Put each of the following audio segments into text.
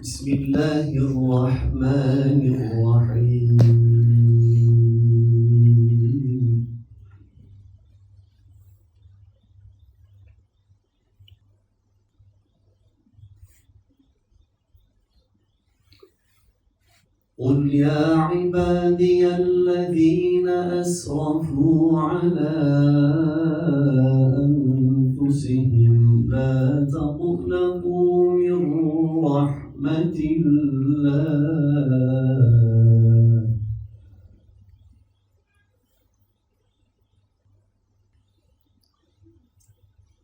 بسم الله الرحمن الرحيم. قل يا عبادي الذين أسرفوا على الله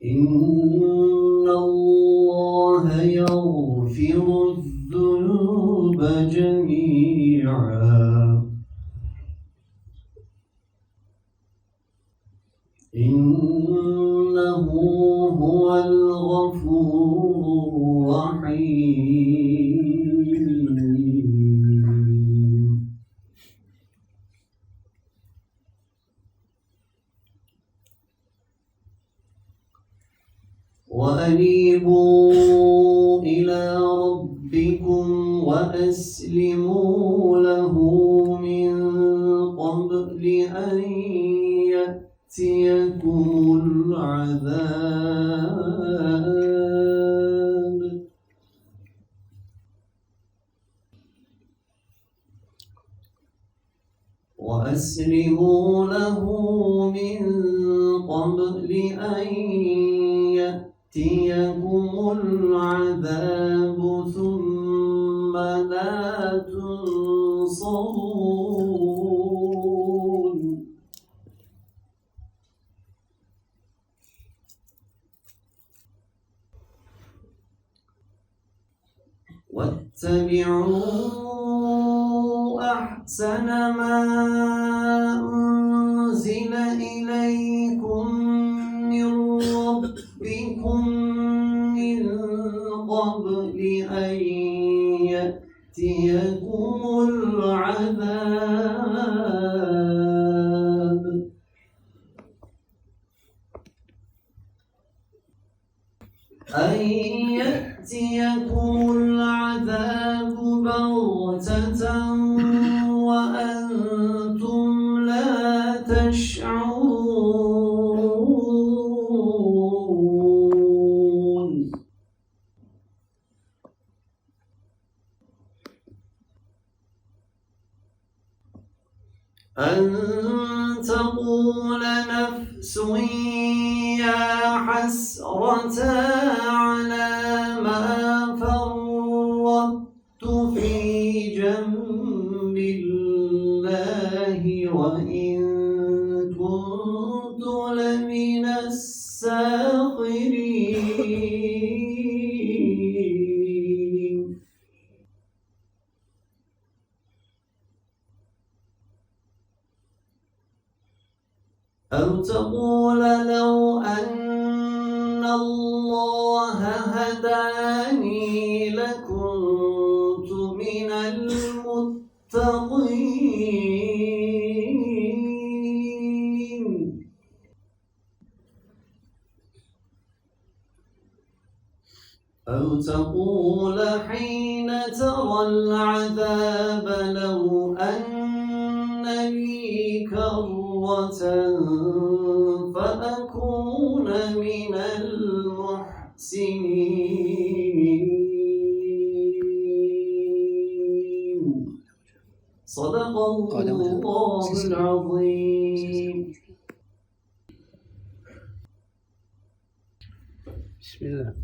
إن الله يغفر الذنوب جميعا. وأنيبوا إلى ربكم وأسلموا له من قبل أن يأتيكم العذاب. وأسلموا له من قبل أن يأتيكم العذاب ثم لا تنصرون. واتبعوا أحسن ما أن يأتيكم العذاب بغتة وأنتم لا تشعرون. أن تقول نفس يا حسرة على ما فرطت في جنب الله وإن كنت لمن الساخرين. أو تقول لو لكنت من المتقين. أو تقول حين ترى العذاب لو أن لي كرة فأكون من المحسنين. Sadakallahu'l azim. Bismillah.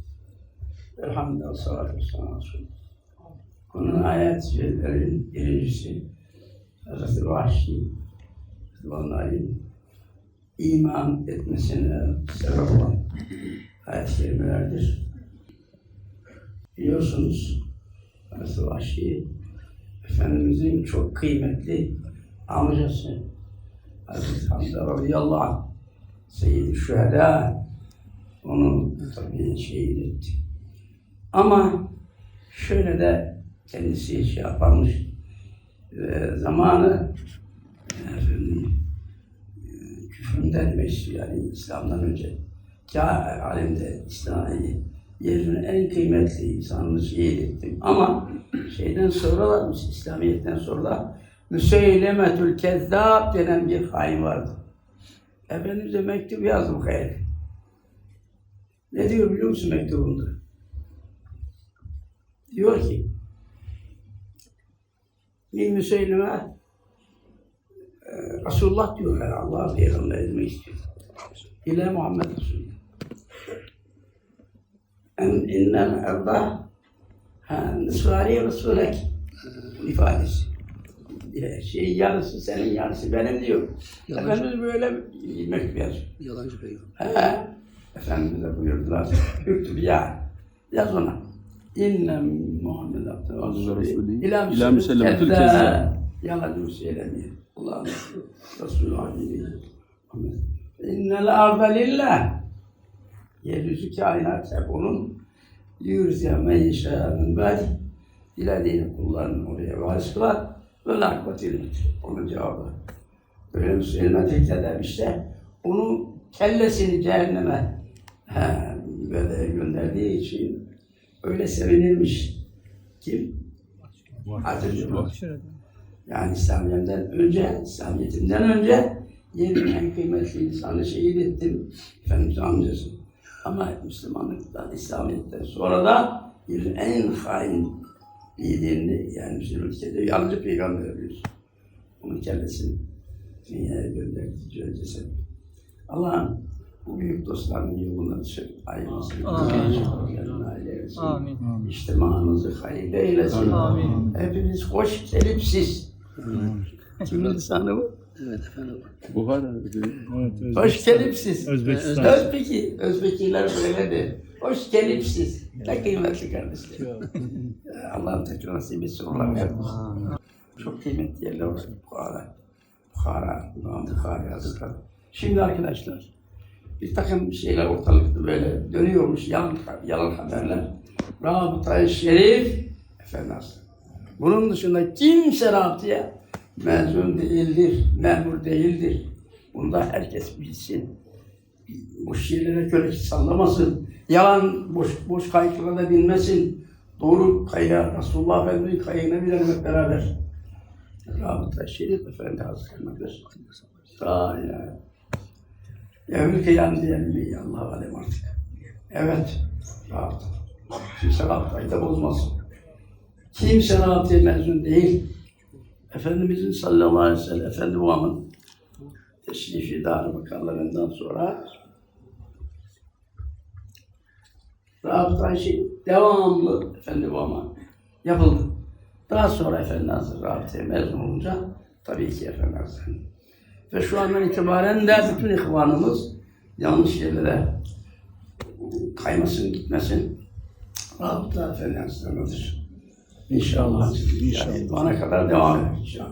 Elhamdülillah, salatu vesselam. Bunun ayet şeylerin birincisi Hazreti Vahşi Rıdvanların iman etmesine sebep olan ayet kelimelerdir. Biliyorsunuz Hazreti Vahşi Efendimizin çok kıymetli amcası Hazreti Hamza radıyallahu anh Seyyid-i Şühedâ onu tabii şehit etti. Ama şöyle de kendisi şey yaparmış. E, zamanı efendim, e, küfründen meşhur yani İslam'dan önce Kâ alemde İslam'ı Yerin en kıymetli insanını şehit ettim. Ama şeyden da, İslamiyet'ten da Müseylemetül Kezzab denen bir hain vardı. Efendimiz'e mektup yazdım hayır. Ne diyor biliyor musun mektubunda? Diyor ki bir Müseyleme e, Resulullah diyor yani Allah peygamber etmek istiyor. İle Muhammed Resulullah. İnnel arda ha nısrari Resulek ifadesi. Şey yarısı senin yarısı benim diyor. Yalancı. Efendimiz böyle yazıyor. Yalancı peygamber. He. Efendimiz de buyurdular. Üktüb ya. Yaz ona. İnne Muhammed Abdülhamid müsellemetül kezzâb. kezzâb. Yalancı söylemiyor. Allah'ın Resulü Habib'i. İnnel arda lillah. Yeryüzü kainat hep onun. Yürüzya men yeşâ min bâdi. Dilediğini kullarını oraya varis kılar. Ve lakbatil Onun cevabı. Böyle Müslüman tekleder işte. Onun kellesini cehenneme he, gönderdiği için öyle sevinilmiş. Kim? Hazreti. Yani İslamiyet'ten önce, İslamiyet'imden önce yerin en kıymetli insanı şehit ettim. Efendimiz amcası. Ama Müslümanlıktan, İslamiyet'ten sonra da yerin en hain liderini yani Müslüman ülkede yalancı peygamber biliyorsun. Onun kellesini dünyaya gönderdi cezesi. Allah'ım bu büyük dostların yolundan çık ayırmasın. Amin. Amin. İçtimanınızı hayırlı eylesin. Amin. Hepiniz hoş kelipsiz. Kimin lisanı bu? Evet efendim. Buhara. Evet, Hoş kelipsiz. Özbekistan. Özbeki, Özbekiler böyledir. Hoş kelipsiz. Ne kıymetli kardeşler. Allah'ın tekrar nasip etsin. Allah'ım Çok kıymetli yerler var. Bukhara. Bukhara. İmam Bukhara Hazretleri. Şimdi arkadaşlar bir takım şeyler ortalıkta böyle dönüyormuş yalan, yalan haberler. Rabıta-i Şerif Efendi Hazretleri. Bunun dışında kimse rabıtaya mezun değildir, memur değildir. Bunda herkes bilsin. Boş yerlere köle sallamasın. Yalan boş, boş kayıklara bilmesin. Doğru kayığa, Resulullah Efendimiz'in kayığına binelim hep beraber. Rabıta Şerif Efendi Hazretleri'dir. Daha ya. Evvel kıyam mi? Allah alem artık. Evet. Rabıta. Kimse rabıtayı da bozmasın. Kimse rabıtaya mezun değil. Efendimizin sallallahu aleyhi ve sellem, Efendi Muhammed teşrifi dar bakanlarından sonra rabıta işi devamlı Efendi Muhammed yapıldı. Daha sonra Efendi Hazretleri rabıtaya mezun olunca tabii ki Efendi Hazretleri. Ve şu andan itibaren de bütün ihvanımız yanlış yerlere kaymasın, gitmesin. Rabıta Efendi Hazretleri'dir. İnşallah. İnşallah. Bana kadar devam eder inşallah.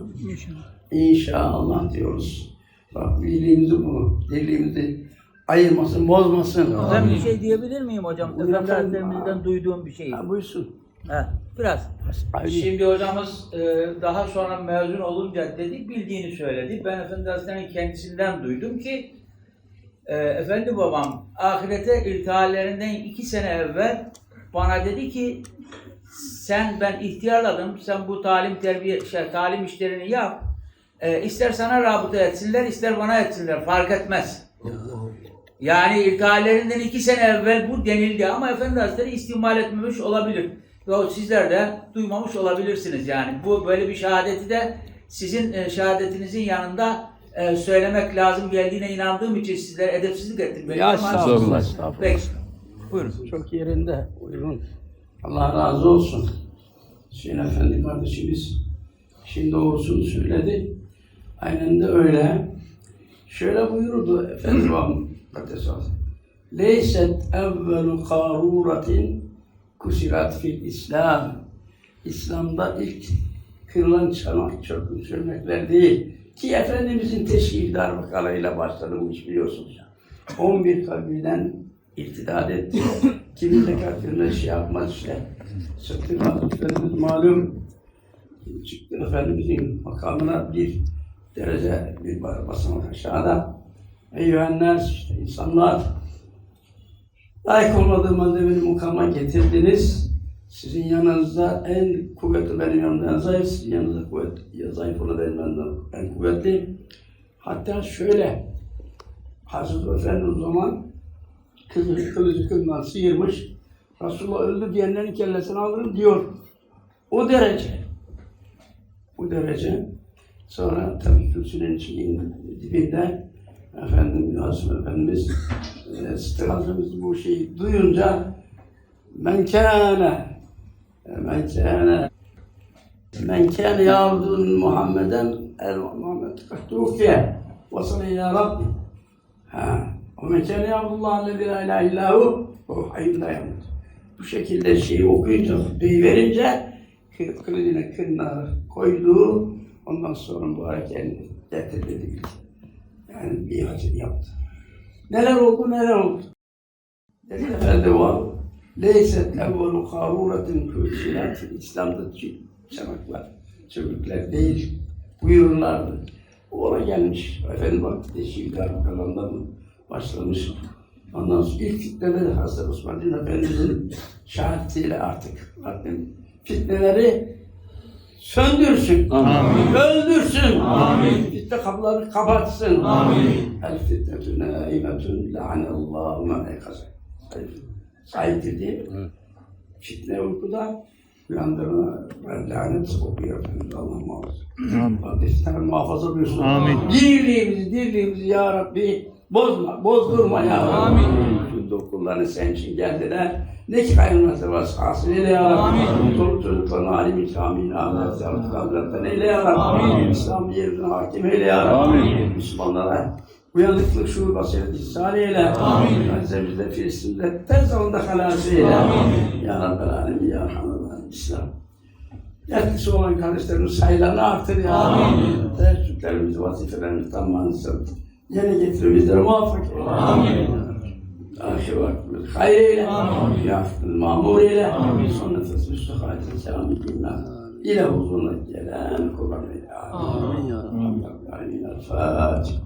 İnşallah diyoruz. Bak birliğimizi bu, birliğimizi ayırmasın, bozmasın. Ben bir şey diyebilir miyim hocam? Efendim. Hazretlerimizden duyduğum bir şey. Ha, buyursun. He, biraz. Aynı. Şimdi hocamız e, daha sonra mezun olunca dedi bildiğini söyledi. Ben Efendi Hazretleri'nin kendisinden duydum ki e, Efendi babam ahirete iltihallerinden iki sene evvel bana dedi ki sen ben ihtiyarladım. Sen bu talim terbiye şey, talim işlerini yap. E, ister sana rabıta etsinler, ister bana etsinler. Fark etmez. Yani ilkihallerinden iki sene evvel bu denildi ama Efendi Hazretleri istimal etmemiş olabilir. Ve o sizler de duymamış olabilirsiniz yani. Bu böyle bir şehadeti de sizin e, şehadetinizin yanında e, söylemek lazım geldiğine inandığım için sizlere edepsizlik ettim. Ya estağfurullah. Peki. Buyurun. Çok yerinde. Buyurun. Allah razı olsun. Hüseyin Efendi kardeşimiz şimdi doğrusunu söyledi. Aynen de öyle. Şöyle buyurdu Efendi Babam. Leyset evvelu karuratin kusirat fil İslam. İslam'da ilk kırılan çanak çökün çömlekler değil. Ki Efendimizin teşhir darbukalarıyla başladı bu iş biliyorsunuz. 11 kabilden irtidat etti. Kimi de kafirine şey yapmaz işte. Sıddık Efendimiz malum çıktı Efendimizin makamına bir derece bir basamak aşağıda. Eyyühenler işte insanlar Layık olmadığım halde beni mukama getirdiniz. Sizin yanınızda en kuvvetli benim yanımda en zayıf, sizin yanınızda kuvvetli, zayıf olan benim yanımda en kuvvetli. Hatta şöyle, Hazreti Efendi o zaman kılıcı, kılıcı kılından sıyırmış, Resulullah öldü diyenlerin kellesini alırım diyor. O derece. O derece. Sonra tabii kürsünün dibinde efendim Hasan Efendimiz e, strazımız bu şeyi duyunca men kâne men kâne men kâne yâvdun Muhammeden el Muhammed kattufiye vasale ya Rabbi ha men kâne yâvdullah lezî la ilahe illâhu o yamut bu şekilde şeyi okuyunca verince kı- kılıcına kınına koydu ondan sonra mübarek elini getirdi dedi. Yani bir hacı yaptı. Neler oldu neler oldu. Dedi efendi var. Leyset evvelu karuretin kürsilatin İslam'da çanaklar, çömükler değil. Buyururlardı. Ona gelmiş. Efendi baktı şimdi arkalarından mı başlamış. Ondan sonra ilk fitneleri Hazreti Osman Din Efendimiz'in şahitliğiyle artık Rabbim fitneleri söndürsün. Amin. Öldürsün. Amin. Fitne kapılarını kapatsın. Amin. El fitnetü nâimetün la'anellâhu men ekazı. Sahiptir değil mi? Evet. Fitne uykuda uyandırma ve lanet okuyor Efendimiz Allah muhafaza. Amin. Kardeşler muhafaza buyursun. Amin. Dirliğimizi, dirliğimizi ya Rabbi bozma, bozdurma ya Rabbi. Amin. Şu dokullarını senin için geldiler. Ne ki hayırlısı var sahasını eyle ya Rabbi. Amin. Çoluk çocuklarını alim-i kamil, ahmet, sağlık, hazretten eyle ya Rabbi. Amin. İslam yerine hakim eyle ya Rabbi. Amin. Müslümanlara uyanıklık, şuur, basiret, ihsan eyle. Amin. Gazze'mizde, Filistin'de, tez zamanda halas eyle. Amin. Ya Rabbel Alemin, Ya Rahman, İslam. Dertlisi olan kardeşlerimiz sayılarını artır ya. Amin. Teheccüdlerimizi, vazifelerimizi tamamlansın. Yeni getirir bizlere muvaffak eyle. Amin. Ahir vaktimiz hayır eyle. Amin. Yaftın mamur eyle. Amin. Son nefes müstahacın selamı iman. İle huzuruna gelen kullarına eyle. Amin ya Rabbi. Amin. El Fatiha.